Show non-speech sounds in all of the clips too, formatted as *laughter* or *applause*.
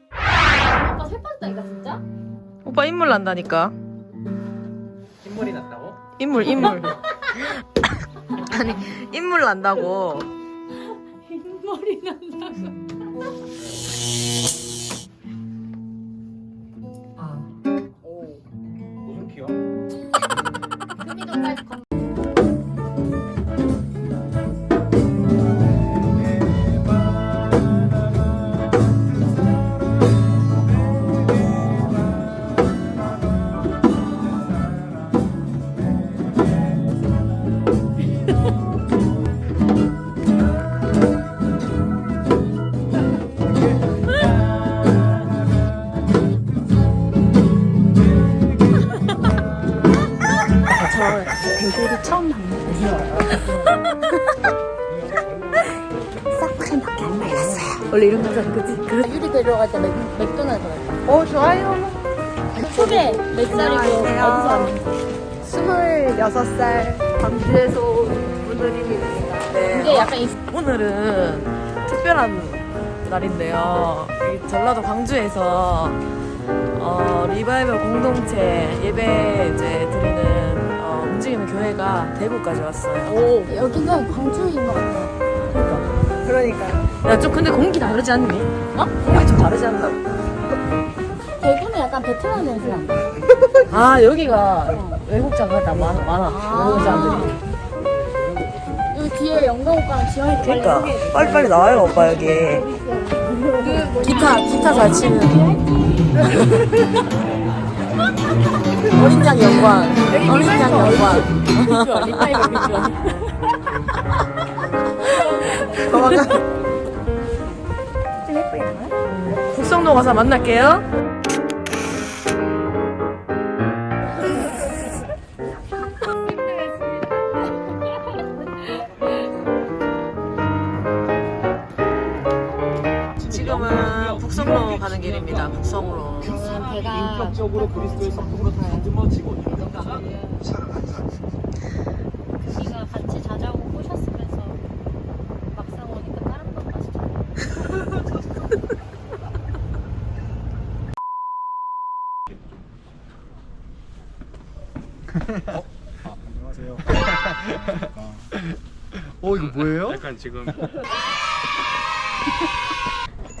아빠 살 빠졌다니까 진짜? 오빠 인물 난다니까. 인물이 났다고? 인물 인물. *laughs* 아니 인물 난다고. *laughs* 인물이 난다고. 싹크림밖에 안 발랐어요. 원래 이런 거잖아, 그치? 그래. 유리 데려갈 때 맥, 맥도날드 갈까? 어 좋아요. 소개 몇 살이고. 어디서 왔는지. 26살 광주에서 온 분들입니다. 네. 이게 약간 이 오늘은 특별한 날인데요. 이 전라도 광주에서 어, 리바이벌 공동체 예배 이제 드리는 교회가 대구까지 왔어요. 오 여기는 광주인 것 같아. 그러니까. 야, 좀 근데 공기 다르지 않니? 어? 공기 좀 다르지 않나? 대구는 약간 베트남 냄새 난다. 아, 여기가 외국자가 다 많아, 많아. 외국 사람들이. 여기 뒤에 영광 오빠랑 지원이 빨리 그러니까. 빨리빨리 나와요, 오빠, 여기. 기타, 기타 잘 치는. *laughs* 어린 양 영광. 어린 양 영광. 비주얼 리파이벌 비주얼. 도망가. 국성로 가서 만날게요. 배가 인격적으로 그리스도의 성품으로 다듬어지고 우리가 같이 자자고 꼬셨으면서 막상 오니까 다른 것까지 *laughs* 어 이거 뭐예요? 약간 지금 *laughs*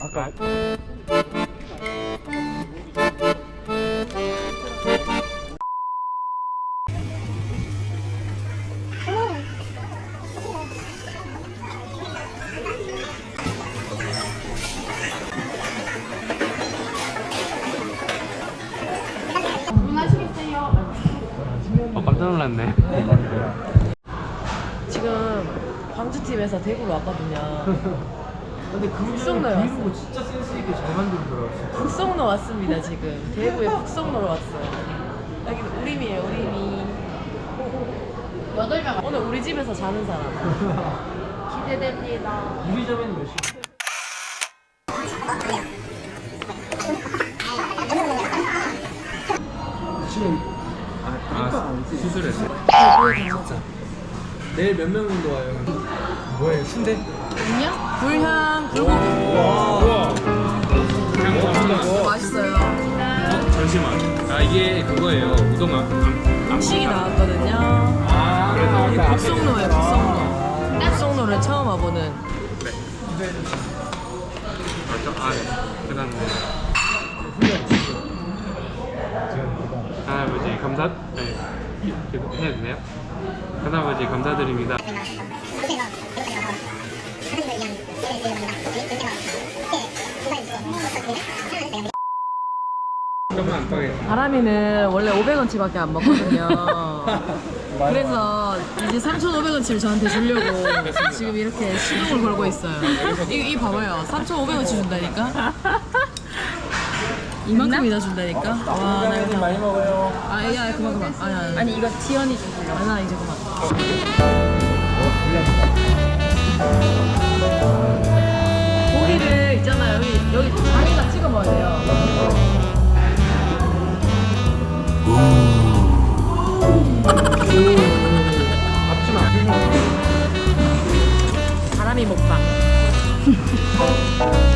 아까 놀랐네. 지금 광주팀에서 대구로 왔거든요. 근데 그 북성로에 왔어. 보고 진짜 센스 있게 잘 만들더라고요. 진짜. 북성로 왔습니다 지금 대구의 북성로로 왔어요 여기 우림이에요 우림이 여덟 명 오늘 우리 집에서 자는 사람 *laughs* 기대됩니다. 우리 점에는 몇 시? *laughs* 지금 아, 수술했어요. 내일 몇 명 정도 와요? 뭐예요? 순대? 안녕? 불향 불고기 우와. 맛있어요 어, 잠시만. 아, 이게 그거예요. 우동아. 암, 음식이 나왔거든요 아, 그래서 이게 북성로예요 북성로 북성로를 처음 와보는 맞죠? 아, 네. 그다음에 할아버지 감사. 네. 되나요? 할아버지 감사드립니다. 바람이는 원래 500원치밖에 안 먹거든요 *laughs* 그래서 이제 3,500원치를 저한테 주려고 *laughs* 지금 이렇게 시동을 걸고 있어요 이, 이 봐봐요 3,500원치 준다니까 이만큼이나 준다니까 와 나 이거 많이 먹어요. 아, 야, 그만, 그만. 아니, 아니. 아니 이거 지연이 주세요. 아니, 나 이제 그만. 고기를 있잖아요. 여기, 여기 자기가 찍어 먹어야 돼요. 바람이 먹방.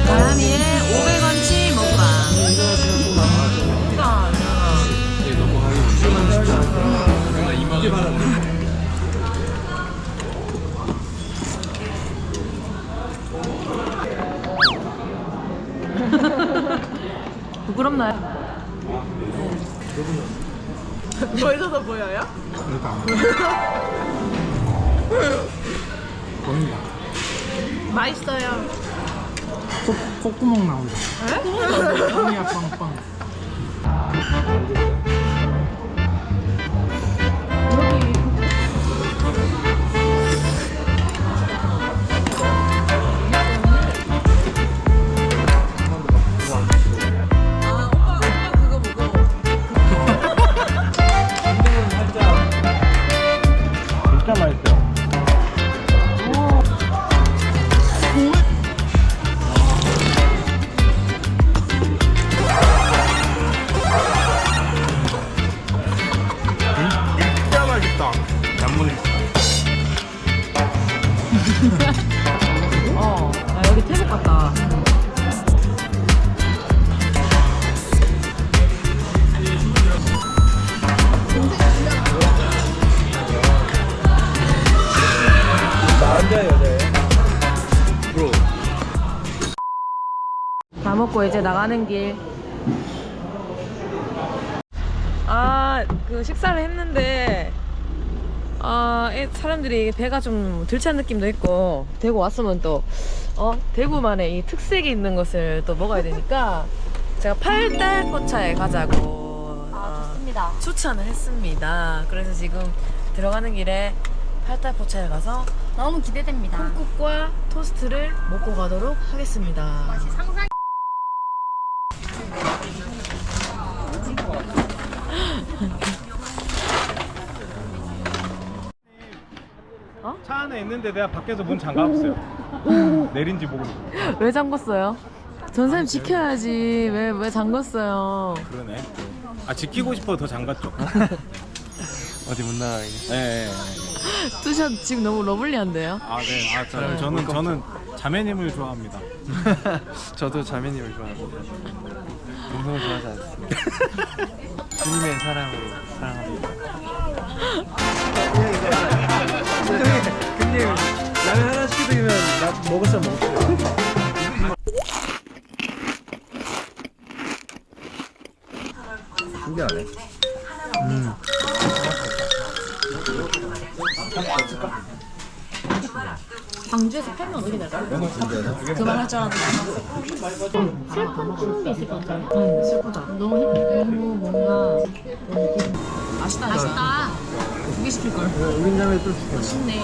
바람이의 500원 보인다. 맛있어요. 콧, 콧구멍 나온다. 빵이야, 빵빵. 어, 나 여기 태국 같다. 남자. 다 먹고 이제 나가는 길. 아, 그 식사를 했는데, 아, 이 사람들이 배가 좀 들찬 느낌도 있고, 대구 왔으면 또, 어, 대구만의 이 특색이 있는 것을 또 먹어야 되니까, 제가 팔달포차에 가자고, 아 어, 좋습니다. 추천을 했습니다. 그래서 지금 들어가는 길에 팔달포차에 가서 너무 기대됩니다. 콩국과 토스트를 먹고 가도록 하겠습니다. 상상. 안에 있는데 내가 밖에서 문 잠가봤어요. *laughs* 내린지 모르고. 왜 잠궜어요? 전사님 지켜야지. 왜, 왜 잠궜어요? 그러네. 아 지키고 싶어 더 잠갔죠. *laughs* 어디 못 나가게. 네. 투샷 지금 너무 러블리한데요? 아 네. 아 저, 저는 저는 자매님을 좋아합니다. *laughs* 저도 자매님을 좋아합니다. 동성을 좋아하지 않습니다. 주님의 사랑으로 사랑합니다. 나 먹었어 먹었어. 신기하네. 광주에서 팔면 어떻게 될까요? 그만할 줄 알았는데. 슬픈 추억이 있을 것 같아요. 응, 슬프다. 너무, 힘- 너무 뭔가. 맛있다. 맛있다. 두 개 시킬걸. 우린 자매 또 시켜. 맛있네.